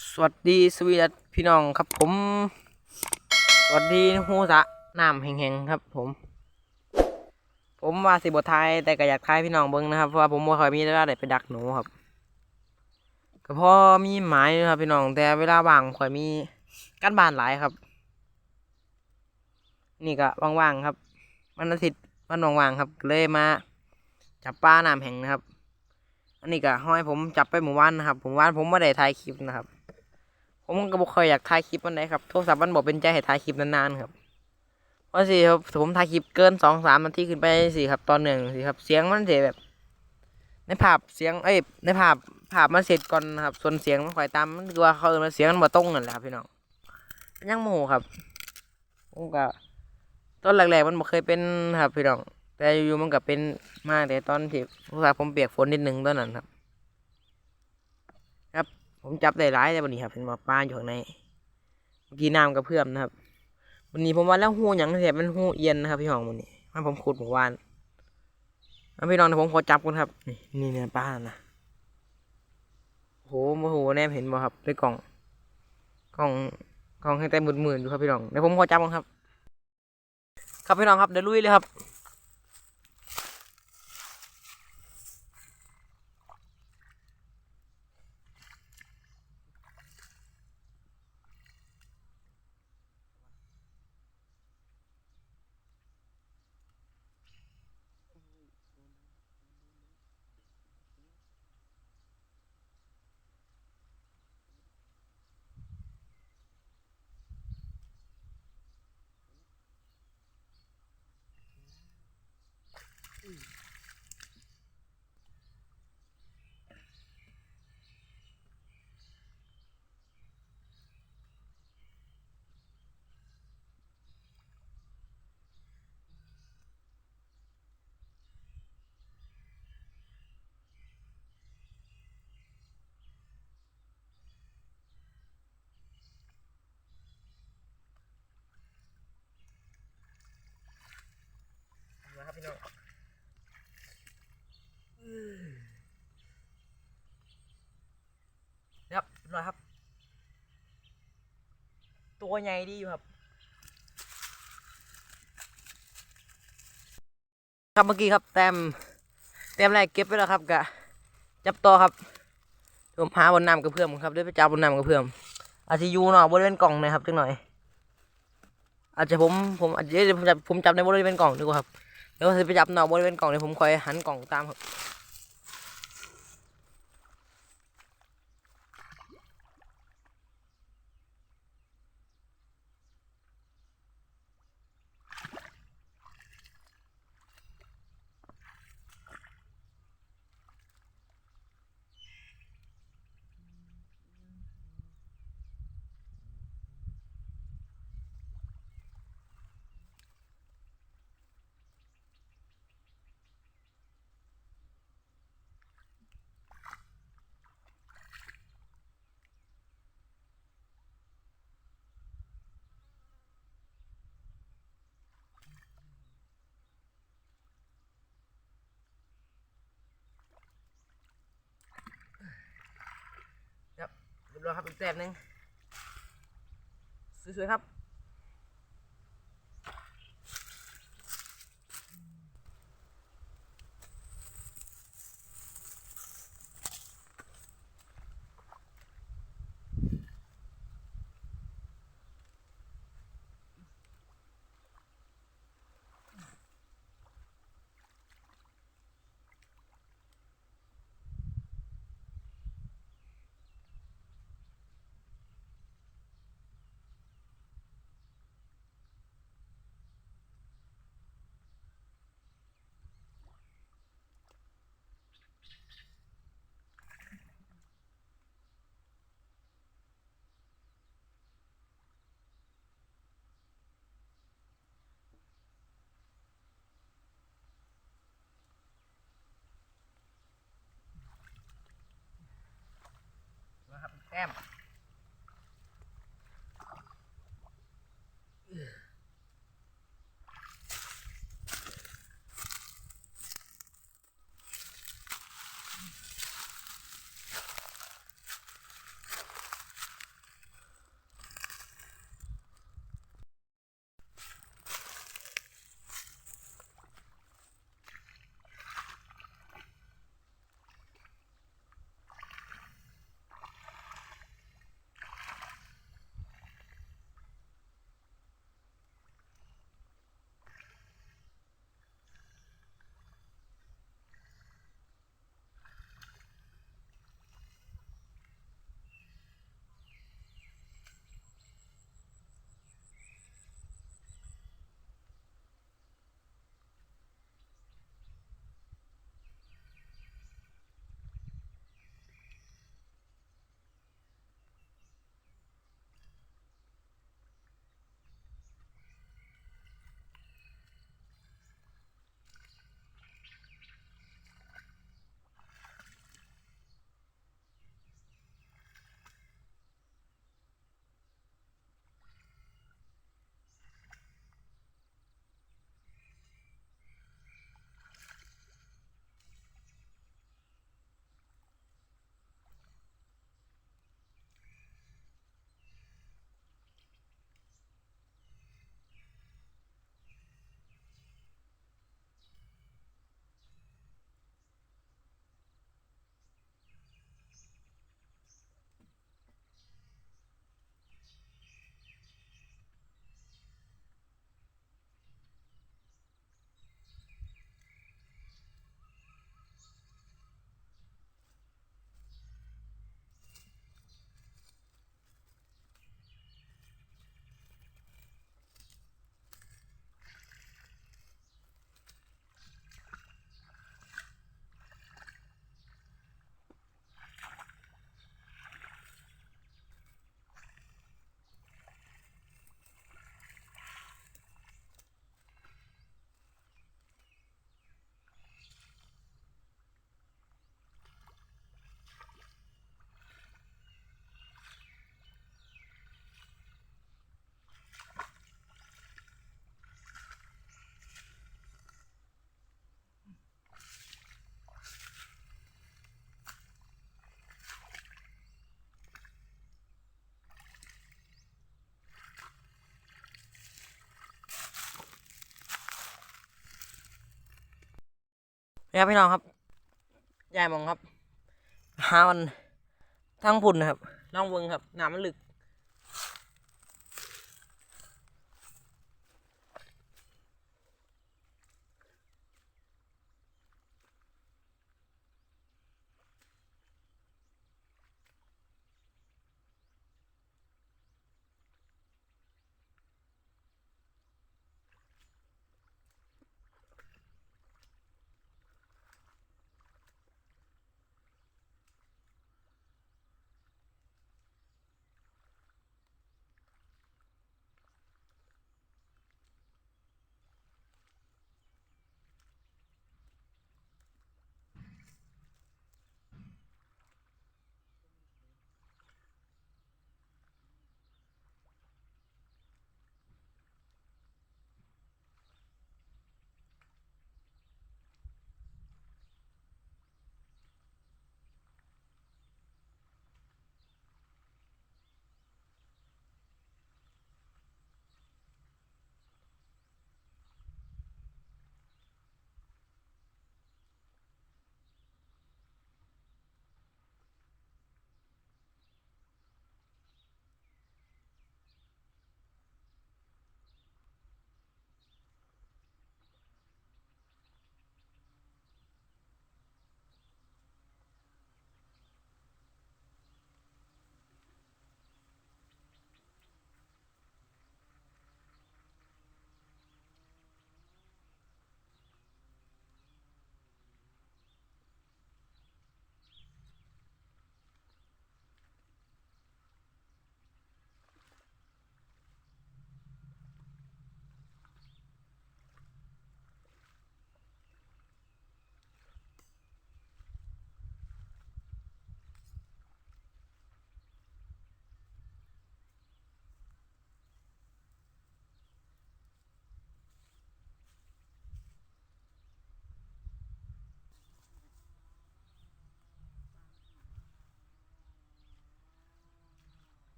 สวัสดีสวีดัสพี่น้องครับผม สวัสดีฮูสะน้ำแห่งๆครับ ผม ผมว่าสิบทไทยแต่ก็อยากทายพี่น้องเบิ้งนะครับเพราะว่าผมบ่ค่อยมีเวลาได้ไปดักหนูครับ ก็พอมีหมายอยู่ครับพี่น้องแต่เวลาว่างค่อยมีการบ้านหลายครับ นี่ก็ว่างๆครับวันอาทิตย์วันว่างๆครับเลยมา จับปลาน้ำแห่งนะครับ อันนี้ก็ห้อยผมจับไปหมู่บ้านนะครับผมว่านผมไม่ได้ถ่ายคลิปนะครับ ผมก็บ่ค่อยอยากถ่ายคลิปมันไหนครับโทรศัพท์มันบอกเป็นใจให้ถ่ายคลิปนานๆครับเพราะสิครับผมถ่ายคลิปเกินสองสามนาทีขึ้นไปสิครับตอนหนึ่งสิครับเสียงมันเสียแบบ ในภาพเสียงเอ้ยในภาพภาพมันเสร็จก่อนครับ ส่วนเสียงมันคอยตามมันคือว่าเขาเอิ้นเสียงมันบ่ตรงนั่นแหละครับพี่น้องยังโมโหครับผมก็ตอนแรกๆมันบ่เคยเป็นครับพี่น้องแต่อยู่ๆมันก็เป็นมากแต่ตอนที่โทรศัพท์ผมเปียกฝนนิดนึงตอนนั้นครับ ผมจับได้หลายแต่วันนี้ครับเป็นหมาปลาอยู่ข้างในเมื่อกี้น้ำกระเพื่อมนะครับวันนี้ผมว่าแล้วหูหยังแถบเป็นหูเอียนนะครับพี่น้องวันนี้มันผมขุดเมื่อวานแล้วพี่น้องเดี๋ยผมขอจับกันครับ นี่นี่เนี่ยปลาน่ะโอ้โหโอ้โหแนมเห็นบ่ครับด้วยกล่องกล่องกล่องให้แต่หมื่นๆอยู่ครับพี่น้องเดี๋ยวผมขอจับกันครับ ครับพี่น้องครับเดี๋ยวลุยเลยครับ มาครับพี่น้องค รับเรียบร้อยครับ ตัวใหญ่ดีอยู่ครับครับเมื่อกี้ครับแต้มแต้มแรกเก็บไปแล้วครับกะจับต่อครับผมหาบนน้ำกระเพื่อมครับด้วยไปจับบนน้ำกระเพื่อมอาจจะยู่เนาะบริเวณกล่องหนะครับจังหน่อย อาจจะผมผมอาจจะผมจับผมจับในบริเวณกล่องดีกว่าครับเดี๋ยวจะไปจับนอกบริเวณกล่องเดี๋ยวผมคอยหันกล่องตามครับ รียบร้อครับอีกแต้มหนึ่งสวยๆครับ แต้ม นะครับพี่น้องครับยายมองครับหามันทั้งพุ่นนะครับน้องเวิงครับน้ำมันลึก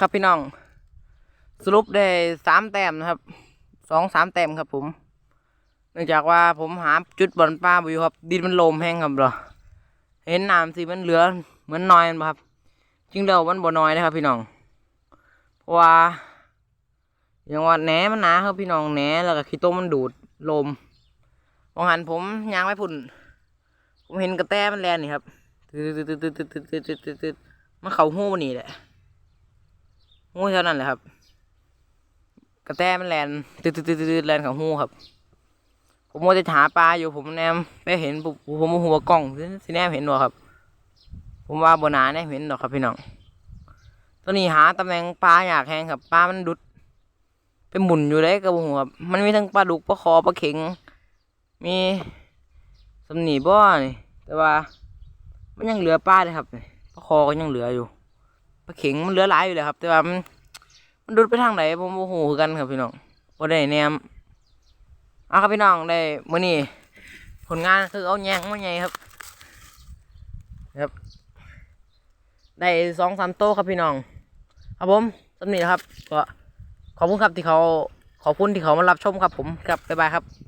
ครับพี่น้อง สรุปได้สามแต้มนะครับสองสามแต้มครับ ผมเนื่องจากว่าผมหาจุดบอลปลาอยู่ครับ ดินมันโลมแห้งครับเหรอเห็นน้ำสีมันเหลือเหมือนน้อยนะครับจริงเดียวมันบ่น้อยนะครับ พี่น้องเพราะว่าอย่างว่าแหนมันหนาครับพี่น้องแหนแล้วก็ขี้ต้มมันดูดลมมองหันผมยางไม่พุ่น ผมเห็นกระแตมันแลนนี่ครับตืดตืดตืดตืดตืดตืดตืดตืดมันเข่าหู้มันนี่แหละ หูเท่านั้นแหละครับ กระแตมันแลนตืดตืดตืดแลนของหูครับ ผมมัวแต่หาปลาอยู่ผมแนมไปเห็นปุ๊บผมหัวกล้องสิแนมเห็นหรอครับ ผมว่าบนาแนมเห็นหรอกครับพี่น้องตอนนี้หาตำแหน่งปลาอยากแหงครับปลามันดุดไปหมุนอยู่เลยกับหัวครับมันมีทั้งปลาดุกปลาคอปลาเข็ง มีสำนีบ่อนี่แต่ว่า มันยังเหลือปลาเลยครับปลาคอก็ยังเหลืออยู่ ปลาเข็งมันเหลือหลายอยู่เลยครับ แต่ว่ามันมันดุดไปทางไหนผมโมโหกันครับพี่น้องบ่ได้แนมเอาครับพี่น้องได้มื้อนี้ผลงานคือเอาแยงมาใหญ่ครับ ครับ ได้สองสามโต๊ะครับพี่น้อง ครับผมสำนีนะครับ ก็ขอบคุณครับที่เขาขอบคุณที่เขามารับชมครับผมครับบ๊ายบายครับ